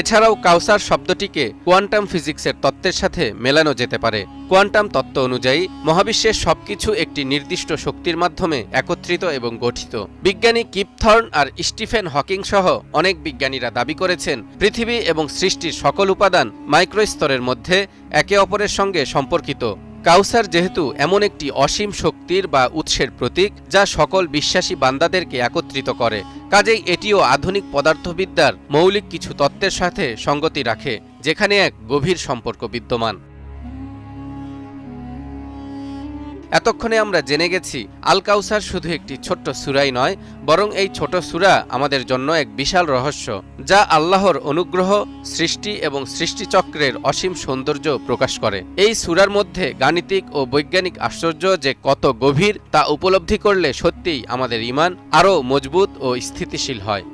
এছাড়াও কাউসার শব্দটিকে কোয়ান্টাম ফিজিক্সের তত্ত্বের সাথে মেলানো যেতে পারে। কোয়ান্টাম তত্ত্ব অনুযায়ী মহাবিশ্বের সবকিছু একটি নির্দিষ্ট শক্তির মাধ্যমে একত্রিত এবং গঠিত। বিজ্ঞানী কিপথর্ন আর স্টিফেন হকিং সহ অনেক বিজ্ঞানীরা দাবি করেছেন, পৃথিবী এবং সৃষ্টির সকল উপাদান মাইক্রোস্তরের মধ্যে একে অপরের সঙ্গে সম্পর্কিত। কাউসার যেহেতু এমন একটি অসীম শক্তির বা উৎসের প্রতীক, যা সকল বিশ্বাসী বান্দাদেরকে একত্রিত করে, কাজেই এটিও আধুনিক পদার্থবিদ্যার মৌলিক কিছু তত্ত্বের সাথে সঙ্গতি রাখে, যেখানে এক গভীর সম্পর্ক বিদ্যমান। এতক্ষণে আমরা জেনে গেছি, আল কাউসার শুধু একটি ছোট্ট সুরাই নয়, বরং এই ছোট সুরা আমাদের জন্য এক বিশাল রহস্য, যা আল্লাহর অনুগ্রহ, সৃষ্টি এবং সৃষ্টিচক্রের অসীম সৌন্দর্য প্রকাশ করে। এই সুরার মধ্যে গাণিতিক ও বৈজ্ঞানিক আশ্চর্য যে কত গভীর, তা উপলব্ধি করলে সত্যিই আমাদের ইমান আরও মজবুত ও স্থিতিশীল হয়।